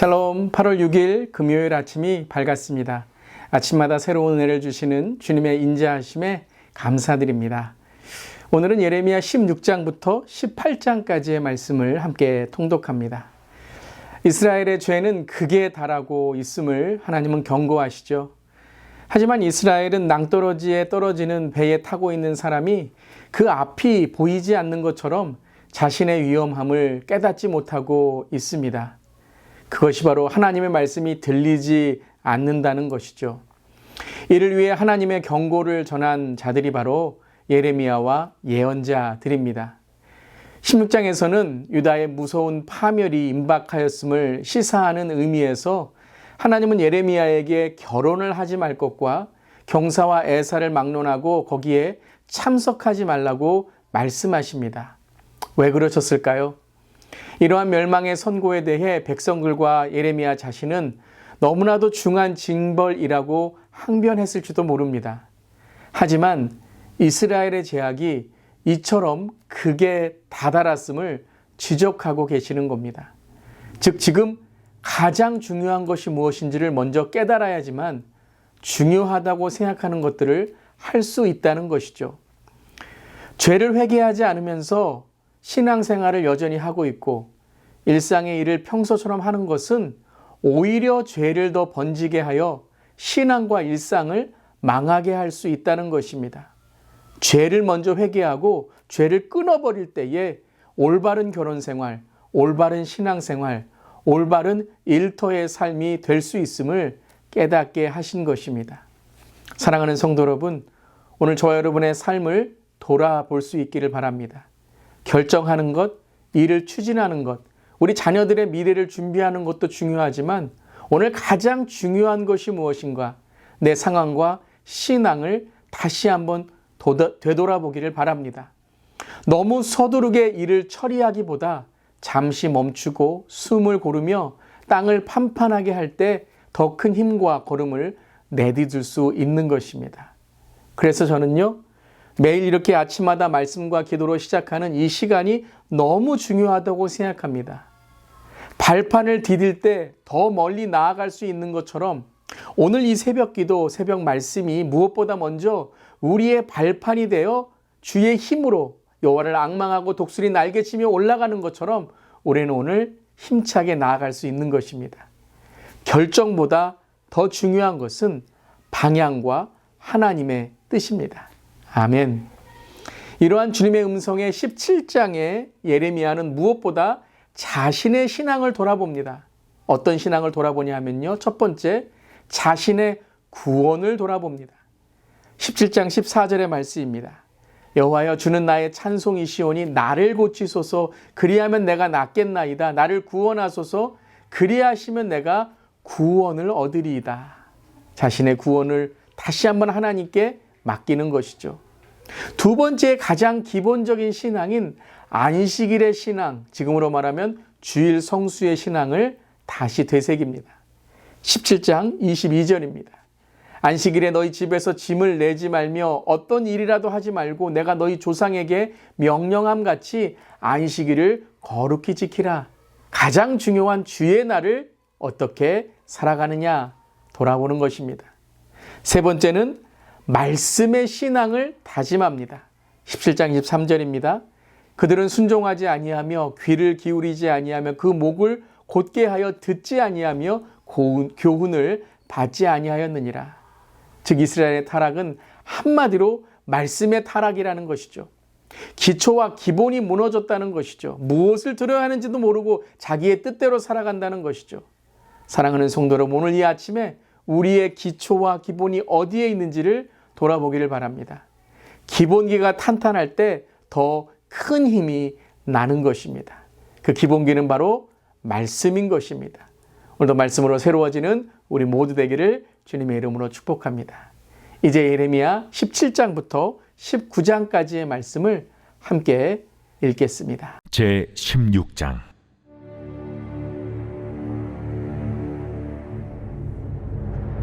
샬롬 8월 6일 금요일 아침이 밝았습니다. 아침마다 새로운 은혜를 주시는 주님의 인자하심에 감사드립니다. 오늘은 예레미야 16장부터 18장까지의 말씀을 함께 통독합니다. 이스라엘의 죄는 극에 달하고 있음을 하나님은 경고하시죠. 하지만 이스라엘은 낭떠러지에 떨어지는 배에 타고 있는 사람이 그 앞이 보이지 않는 것처럼 자신의 위험함을 깨닫지 못하고 있습니다. 그것이 바로 하나님의 말씀이 들리지 않는다는 것이죠. 이를 위해 하나님의 경고를 전한 자들이 바로 예레미야와 예언자들입니다. 16장에서는 유다의 무서운 파멸이 임박하였음을 시사하는 의미에서 하나님은 예레미야에게 결혼을 하지 말 것과 경사와 애사를 막론하고 거기에 참석하지 말라고 말씀하십니다. 왜 그러셨을까요? 이러한 멸망의 선고에 대해 백성들과 예레미야 자신은 너무나도 중한 징벌이라고 항변했을지도 모릅니다. 하지만 이스라엘의 제약이 이처럼 극에 다다랐음을 지적하고 계시는 겁니다. 즉, 지금 가장 중요한 것이 무엇인지를 먼저 깨달아야지만 중요하다고 생각하는 것들을 할 수 있다는 것이죠. 죄를 회개하지 않으면서 신앙생활을 여전히 하고 있고 일상의 일을 평소처럼 하는 것은 오히려 죄를 더 번지게 하여 신앙과 일상을 망하게 할 수 있다는 것입니다. 죄를 먼저 회개하고 죄를 끊어버릴 때에 올바른 결혼 생활, 올바른 신앙 생활, 올바른 일터의 삶이 될 수 있음을 깨닫게 하신 것입니다. 사랑하는 성도 여러분, 오늘 저와 여러분의 삶을 돌아볼 수 있기를 바랍니다. 결정하는 것, 일을 추진하는 것, 우리 자녀들의 미래를 준비하는 것도 중요하지만 오늘 가장 중요한 것이 무엇인가? 내 상황과 신앙을 다시 한번 되돌아보기를 바랍니다. 너무 서두르게 일을 처리하기보다 잠시 멈추고 숨을 고르며 땅을 판판하게 할 때 더 큰 힘과 걸음을 내딛을 수 있는 것입니다. 그래서 저는요, 매일 이렇게 아침마다 말씀과 기도로 시작하는 이 시간이 너무 중요하다고 생각합니다. 발판을 디딜 때 더 멀리 나아갈 수 있는 것처럼 오늘 이 새벽 기도, 새벽 말씀이 무엇보다 먼저 우리의 발판이 되어 주의 힘으로 여호와를 악망하고 독수리 날개치며 올라가는 것처럼 우리는 오늘 힘차게 나아갈 수 있는 것입니다. 결정보다 더 중요한 것은 방향과 하나님의 뜻입니다. 아멘. 이러한 주님의 음성의 17장의 예레미야는 무엇보다 자신의 신앙을 돌아봅니다. 어떤 신앙을 돌아보냐 하면요. 첫 번째, 자신의 구원을 돌아봅니다. 17장 14절의 말씀입니다. 여호와여 주는 나의 찬송이시오니 나를 고치소서 그리하면 내가 낫겠나이다. 나를 구원하소서 그리하시면 내가 구원을 얻으리이다. 자신의 구원을 다시 한번 하나님께 맡기는 것이죠. 두 번째 가장 기본적인 신앙인 안식일의 신앙, 지금으로 말하면 주일 성수의 신앙을 다시 되새깁니다. 17장 22절입니다. 안식일에 너희 집에서 짐을 내지 말며 어떤 일이라도 하지 말고 내가 너희 조상에게 명령함 같이 안식일을 거룩히 지키라. 가장 중요한 주의 날을 어떻게 살아가느냐 돌아보는 것입니다. 세 번째는 말씀의 신앙을 다짐합니다. 17장 23절입니다. 그들은 순종하지 아니하며 귀를 기울이지 아니하며 그 목을 곧게 하여 듣지 아니하며 교훈을 받지 아니하였느니라. 즉 이스라엘의 타락은 한마디로 말씀의 타락이라는 것이죠. 기초와 기본이 무너졌다는 것이죠. 무엇을 들어야 하는지도 모르고 자기의 뜻대로 살아간다는 것이죠. 사랑하는 성도 여러분, 오늘 이 아침에 우리의 기초와 기본이 어디에 있는지를 돌아보기를 바랍니다. 기본기가 탄탄할 때 더 큰 힘이 나는 것입니다. 그 기본기는 바로 말씀인 것입니다. 오늘도 말씀으로 새로워지는 우리 모두 되기를 주님의 이름으로 축복합니다. 이제 예레미야 17장부터 19장까지의 말씀을 함께 읽겠습니다. 제 16장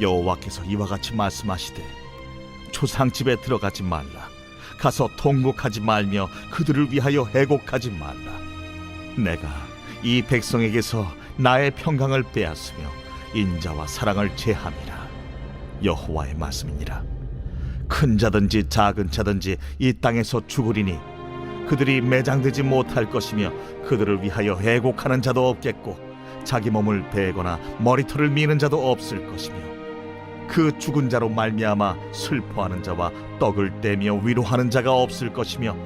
여호와께서 이와 같이 말씀하시되 초상집에 들어가지 말라. 가서 통곡하지 말며 그들을 위하여 애곡하지 말라. 내가 이 백성에게서 나의 평강을 빼앗으며 인자와 사랑을 제함이라. 여호와의 말씀이니라. 큰 자든지 작은 자든지 이 땅에서 죽으리니 그들이 매장되지 못할 것이며 그들을 위하여 애곡하는 자도 없겠고 자기 몸을 베거나 머리털을 미는 자도 없을 것이며 그 죽은 자로 말미암아 슬퍼하는 자와 떡을 떼며 위로하는 자가 없을 것이며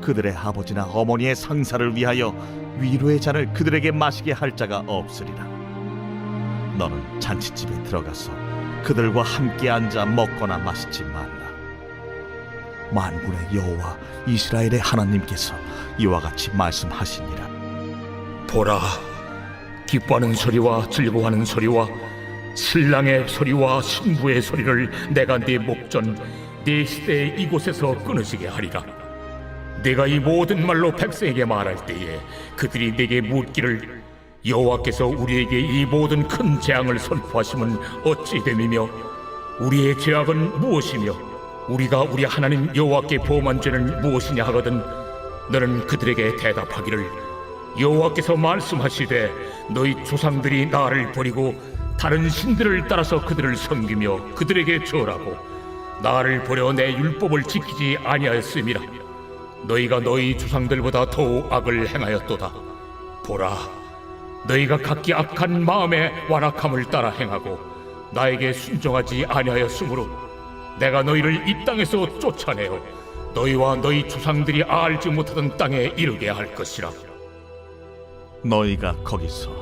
그들의 아버지나 어머니의 상사를 위하여 위로의 잔을 그들에게 마시게 할 자가 없으리라. 너는 잔치집에 들어가서 그들과 함께 앉아 먹거나 마시지 말라. 만군의 여호와 이스라엘의 하나님께서 이와 같이 말씀하시니라. 보라 기뻐하는 소리와 즐거워하는 소리와 신랑의 소리와 신부의 소리를 내가 네 목전 네 시대에 이곳에서 끊어지게 하리라. 내가 이 모든 말로 백성에게 말할 때에 그들이 내게 묻기를 여호와께서 우리에게 이 모든 큰 재앙을 선포하심은 어찌 됨이며 우리의 죄악은 무엇이며 우리가 우리 하나님 여호와께 보험한 죄는 무엇이냐 하거든 너는 그들에게 대답하기를 여호와께서 말씀하시되 너희 조상들이 나를 버리고 다른 신들을 따라서 그들을 섬기며 그들에게 절하고 나를 버려 내 율법을 지키지 아니하였음이라. 너희가 너희 조상들보다 더욱 악을 행하였도다. 보라 너희가 각기 악한 마음에 완악함을 따라 행하고 나에게 순종하지 아니하였으므로 내가 너희를 이 땅에서 쫓아내어 너희와 너희 조상들이 알지 못하던 땅에 이르게 할 것이라. 너희가 거기서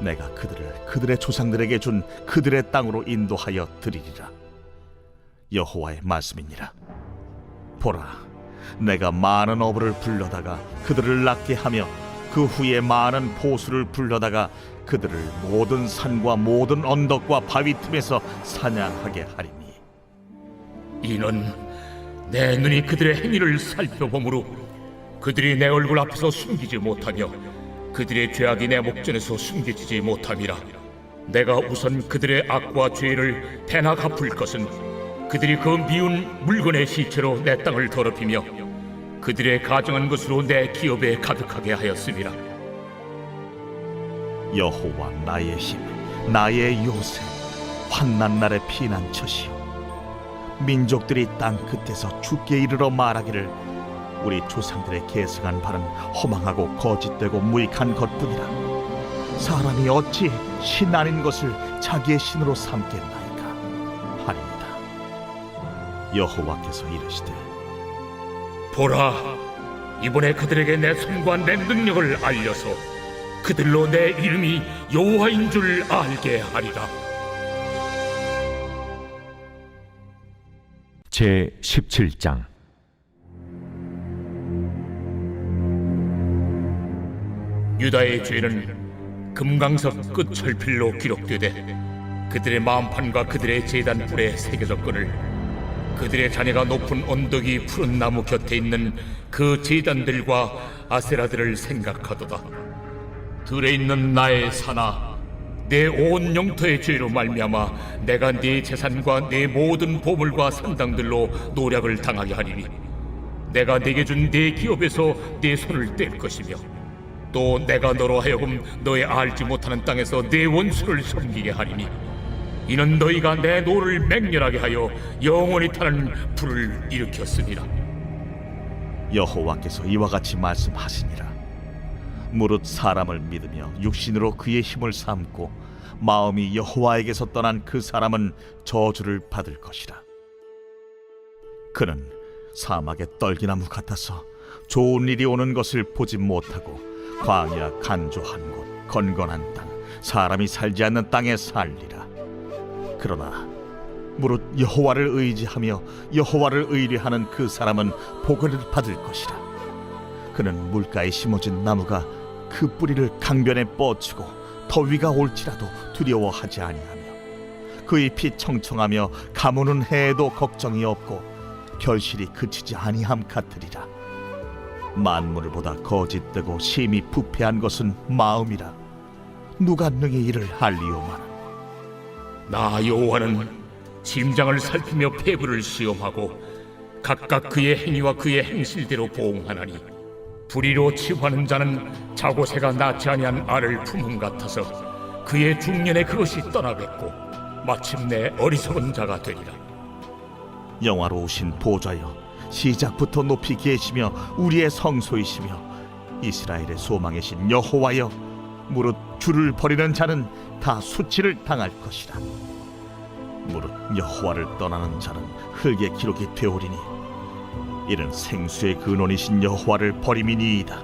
내가 그들을 그들의 조상들에게 준 그들의 땅으로 인도하여 드리리라. 여호와의 말씀이니라. 보라, 내가 많은 어부를 불러다가 그들을 낫게 하며 그 후에 많은 포수를 불러다가 그들을 모든 산과 모든 언덕과 바위 틈에서 사냥하게 하리니. 이는 내 눈이 그들의 행위를 살펴보므로 그들이 내 얼굴 앞에서 숨기지 못하며 그들의 죄악이 내 목전에서 숨겨지지 못함이라 내가 우선 그들의 악과 죄를 배나 갚을 것은 그들이 그 미운 물건의 시체로 내 땅을 더럽히며 그들의 가정한 것으로 내 기업에 가득하게 하였음이라 여호와 나의 힘, 나의 요새, 환난 날의 피난처시요. 민족들이 땅 끝에서 죽게 이르러 말하기를 우리 조상들의 계승한 바는 허망하고 거짓되고 무익한 것뿐이라. 사람이 어찌 신 아닌 것을 자기의 신으로 삼겠나이까 하리이다. 여호와께서 이르시되 보라 이번에 그들에게 내 손과 내 능력을 알려서 그들로 내 이름이 여호와인 줄 알게 하리라 제 17장 유다의 죄는 금강석 끝 철필로 기록되되 그들의 마음판과 그들의 제단 뿔에 새겨졌거늘 그들의 자녀가 높은 언덕이 푸른 나무 곁에 있는 그 제단들과 아세라들을 생각하도다. 들에 있는 나의 사나 내 온 영토의 죄로 말미암아 내가 네 재산과 내 모든 보물과 산당들로 노략을 당하게 하리니 내가 네게 준 네 기업에서 네 손을 뗄 것이며 또 내가 너로 하여금 너의 알지 못하는 땅에서 네 원수를 섬기게 하리니 이는 너희가 내 노를 맹렬하게 하여 영원히 타는 불을 일으켰습니다. 여호와께서 이와 같이 말씀하시니라 무릇 사람을 믿으며 육신으로 그의 힘을 삼고 마음이 여호와에게서 떠난 그 사람은 저주를 받을 것이라. 그는 사막의 떨기나무 같아서 좋은 일이 오는 것을 보지 못하고 광야 간조한 곳 건건한 땅 사람이 살지 않는 땅에 살리라. 그러나 무릇 여호와를 의지하며 여호와를 의뢰하는 그 사람은 복을 받을 것이라. 그는 물가에 심어진 나무가 그 뿌리를 강변에 뻗치고 더위가 올지라도 두려워하지 아니하며 그 잎이 청청하며 가무는 해에도 걱정이 없고 결실이 그치지 아니함 같으리라. 만물을 보다 거짓되고 심히 부패한 것은 마음이라. 누가 능히 이를 알리오마나. 나 여호와는 심장을 살피며 폐부를 시험하고 각각 그의 행위와 그의 행실대로 보응하나니 불의로 치부하는 자는 자고새가 낳지 아니한 알을 품음 같아서 그의 중년에 그것이 떠나겠고 마침내 어리석은 자가 되리라 영화로우신 보좌여 시작부터 높이 계시며 우리의 성소이시며 이스라엘의 소망이신 여호와여 무릇 주를 버리는 자는 다 수치를 당할 것이라. 무릇 여호와를 떠나는 자는 흙의 기록이 되오리니 이는 생수의 근원이신 여호와를 버림이니이다.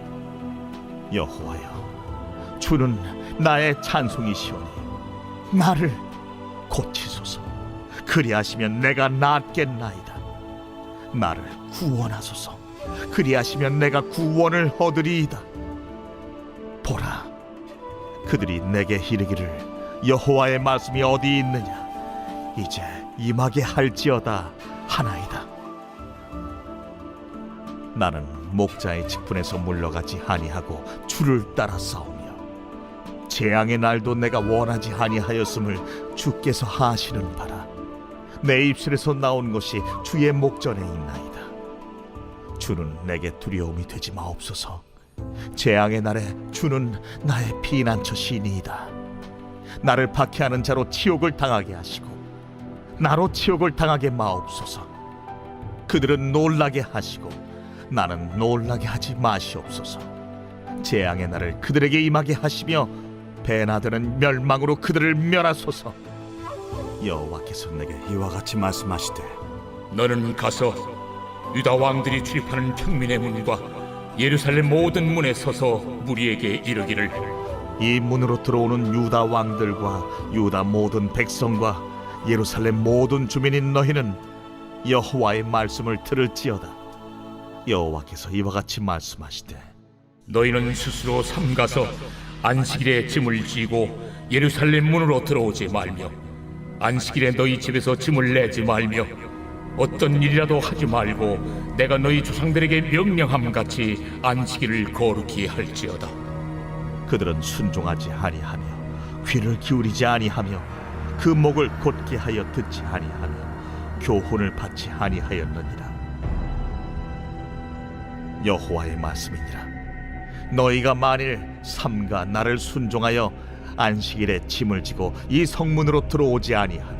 여호와여 주는 나의 찬송이시오니 나를 고치소서. 그리하시면 내가 낫겠나이다. 나를 구원하소서. 그리하시면 내가 구원을 얻으리이다. 보라, 그들이 내게 이르기를 여호와의 말씀이 어디 있느냐? 이제 임하게 할지어다 하나이다. 나는 목자의 직분에서 물러가지 아니하고 주를 따라 싸우며 재앙의 날도 내가 원하지 아니하였음을 주께서 하시는 바라. 내 입술에서 나온 것이 주의 목전에 있나이다. 주는 내게 두려움이 되지 마옵소서. 재앙의 날에 주는 나의 피난처시니이다. 나를 박해하는 자로 치욕을 당하게 하시고 나로 치욕을 당하게 마옵소서. 그들은 놀라게 하시고 나는 놀라게 하지 마시옵소서. 재앙의 날을 그들에게 임하게 하시며 배나드는 멸망으로 그들을 멸하소서. 여호와께서 내게 이와 같이 말씀하시되 너는 가서 유다 왕들이 출입하는 평민의 문과 예루살렘 모든 문에 서서 무리에게 이르기를 이 문으로 들어오는 유다 왕들과 유다 모든 백성과 예루살렘 모든 주민인 너희는 여호와의 말씀을 들을지어다. 여호와께서 이와 같이 말씀하시되 너희는 스스로 삼가서 안식일에 짐을 지고 예루살렘 문으로 들어오지 말며 안식일에 너희 집에서 짐을 내지 말며 어떤 일이라도 하지 말고 내가 너희 조상들에게 명령함 같이 안식일을 거룩히 할지어다. 그들은 순종하지 아니하며 귀를 기울이지 아니하며 그 목을 곧게 하여 듣지 아니하며 교훈을 받지 아니하였느니라. 여호와의 말씀이니라. 너희가 만일 삼가 나를 순종하여 안식일에 짐을 지고 이 성문으로 들어오지 아니하며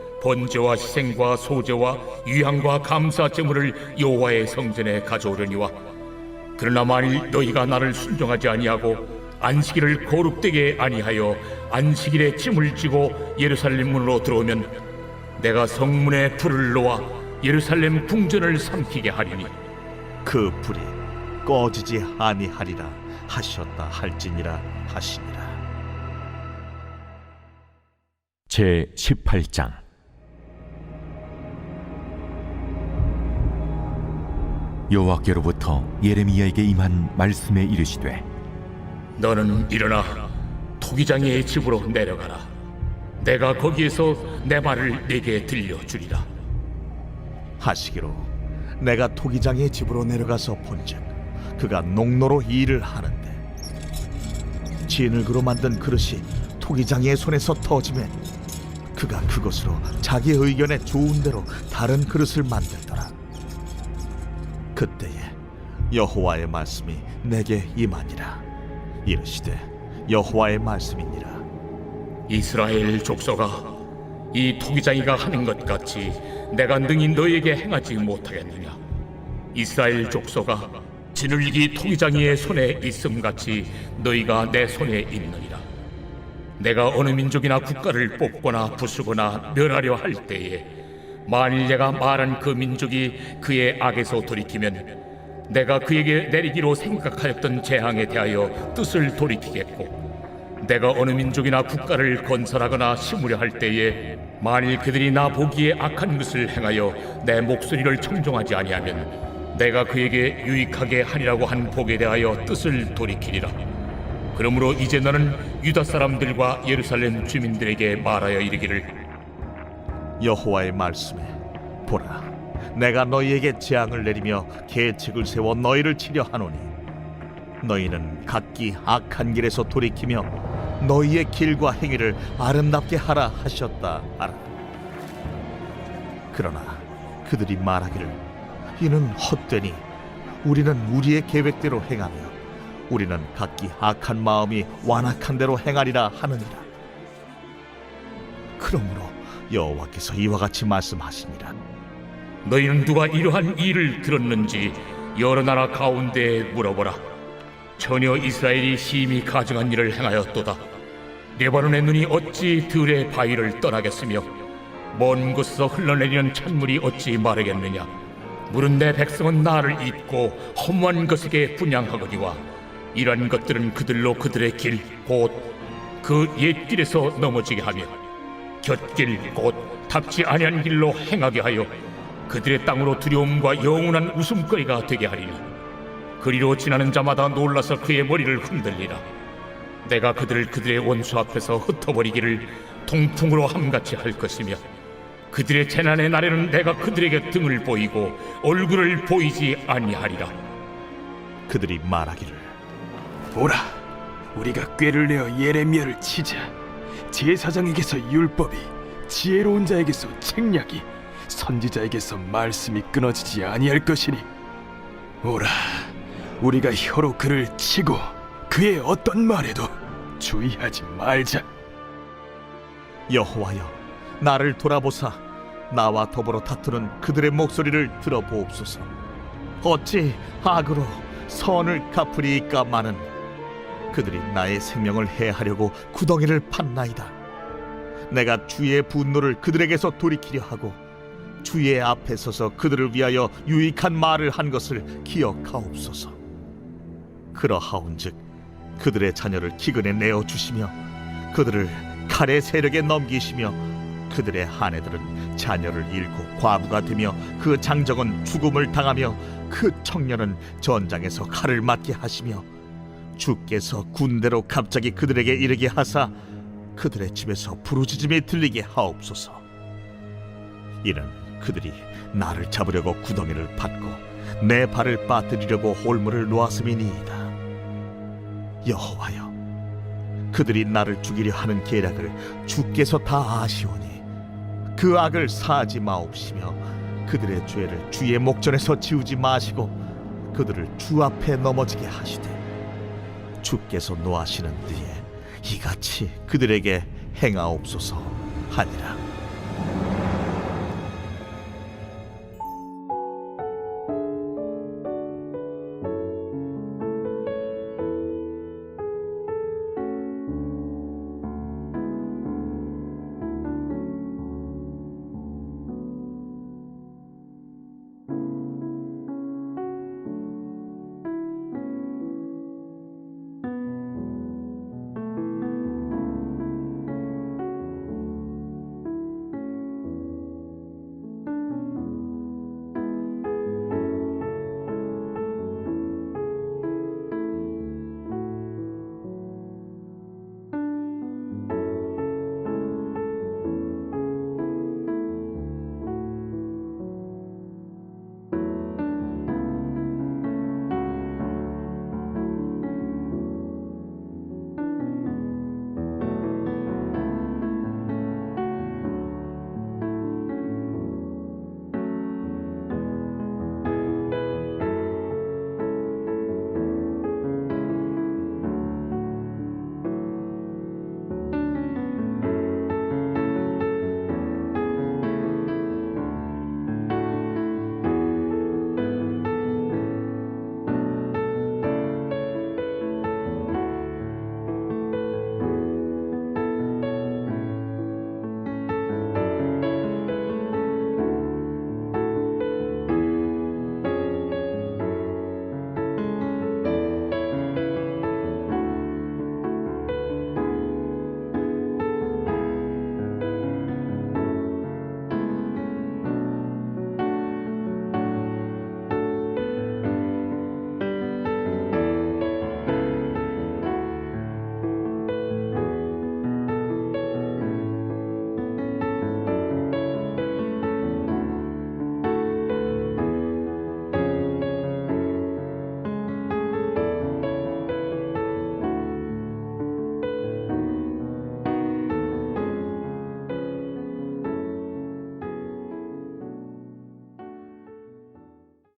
번제와 희생과 소제와 유향과 감사 제물을 여호와의 성전에 가져오려니와 그러나 만일 너희가 나를 순종하지 아니하고 안식일을 거룩되게 아니하여 안식일에 짐을 지고 예루살렘 문으로 들어오면 내가 성문에 불을 놓아 예루살렘 궁전을 삼키게 하리니. 그 불이 꺼지지 아니하리라 하셨다 할지니라 하시니라. 제 18장 여호와께로부터 예레미야에게 임한 말씀에 이르시되 너는 일어나 토기장의 집으로 내려가라. 내가 거기에서 내 말을 네게 들려주리라. 하시기로 내가 토기장의 집으로 내려가서 본즉 그가 농로로 일을 하는데 진흙으로 만든 그릇이 토기장이의 손에서 터지매 그가 그것으로 자기 의견에 좋은 대로 다른 그릇을 만들더라. 그때에 여호와의 말씀이 내게 임하니라. 이르시되 여호와의 말씀이니라. 이스라엘 족속아 이 토기장이가 하는 것 같이 내가 능히 너에게 행하지 못하겠느냐 이스라엘 족속아 진흙이 토기장이의 손에 있음 같이 너희가 내 손에 있느니라 내가 어느 민족이나 국가를 뽑거나 부수거나 멸하려 할 때에 만일 내가 말한 그 민족이 그의 악에서 돌이키면 내가 그에게 내리기로 생각하였던 재앙에 대하여 뜻을 돌이키겠고 내가 어느 민족이나 국가를 건설하거나 심으려 할 때에 만일 그들이 나 보기에 악한 것을 행하여 내 목소리를 청종하지 아니하면 내가 그에게 유익하게 하리라고 한 복에 대하여 뜻을 돌이키리라. 그러므로 이제 너는 유다 사람들과 예루살렘 주민들에게 말하여 이르기를 여호와의 말씀에 보라 내가 너희에게 재앙을 내리며 계책을 세워 너희를 치려 하노니 너희는 각기 악한 길에서 돌이키며 너희의 길과 행위를 아름답게 하라 하셨다 하라. 그러나 그들이 말하기를 이는 헛되니 우리는 우리의 계획대로 행하며 우리는 각기 악한 마음이 완악한 대로 행하리라 하느니라. 그러므로 여호와께서 이와 같이 말씀하시니라 너희는 누가 이러한 일을 들었는지 여러 나라 가운데 물어보라. 전혀 이스라엘이 심히 가증한 일을 행하였도다. 레바논의 눈이 어찌 들의 바위를 떠나겠으며 먼 곳에서 흘러내리는 찬물이 어찌 마르겠느냐. 물은 내 백성은 나를 잊고 허무한 것에게 분양하거니와 이러한 것들은 그들로 그들의 길 곧 그 옛길에서 넘어지게 하며 곁길 곧 답지 아니한 길로 행하게 하여 그들의 땅으로 두려움과 영원한 웃음거리가 되게 하리니 그리로 지나는 자마다 놀라서 그의 머리를 흔들리라 내가 그들을 그들의 원수 앞에서 흩어버리기를 통풍으로 함같이 할 것이며 그들의 재난의 날에는 내가 그들에게 등을 보이고 얼굴을 보이지 아니하리라 그들이 말하기를 보라, 우리가 꾀를 내어 예레미야를 치자. 제사장에게서 율법이, 지혜로운 자에게서 책략이, 선지자에게서 말씀이 끊어지지 아니할 것이니. 오라, 우리가 혀로 그를 치고 그의 어떤 말에도 주의하지 말자. 여호와여 나를 돌아보사 나와 더불어 다투는 그들의 목소리를 들어보옵소서 어찌 악으로 선을 갚으리이까마는 그들이 나의 생명을 해하려고 구덩이를 팠나이다. 내가 주의 분노를 그들에게서 돌이키려 하고 주의 앞에 서서 그들을 위하여 유익한 말을 한 것을 기억하옵소서. 그러하온즉 그들의 자녀를 기근에 내어 주시며 그들을 칼의 세력에 넘기시며 그들의 아내들은 자녀를 잃고 과부가 되며 그 장정은 죽음을 당하며 그 청년은 전장에서 칼을 맞게 하시며 주께서 군대로 갑자기 그들에게 이르게 하사 그들의 집에서 부르짖음이 들리게 하옵소서. 이는 그들이 나를 잡으려고 구덩이를 팠고 내 발을 빠뜨리려고 홀물을 놓았음이니이다. 여호와여 그들이 나를 죽이려 하는 계략을 주께서 다 아시오니 그 악을 사하지 마옵시며 그들의 죄를 주의 목전에서 지우지 마시고 그들을 주 앞에 넘어지게 하시되 주께서 노하시는 뒤에 이같이 그들에게 행하옵소서 하니라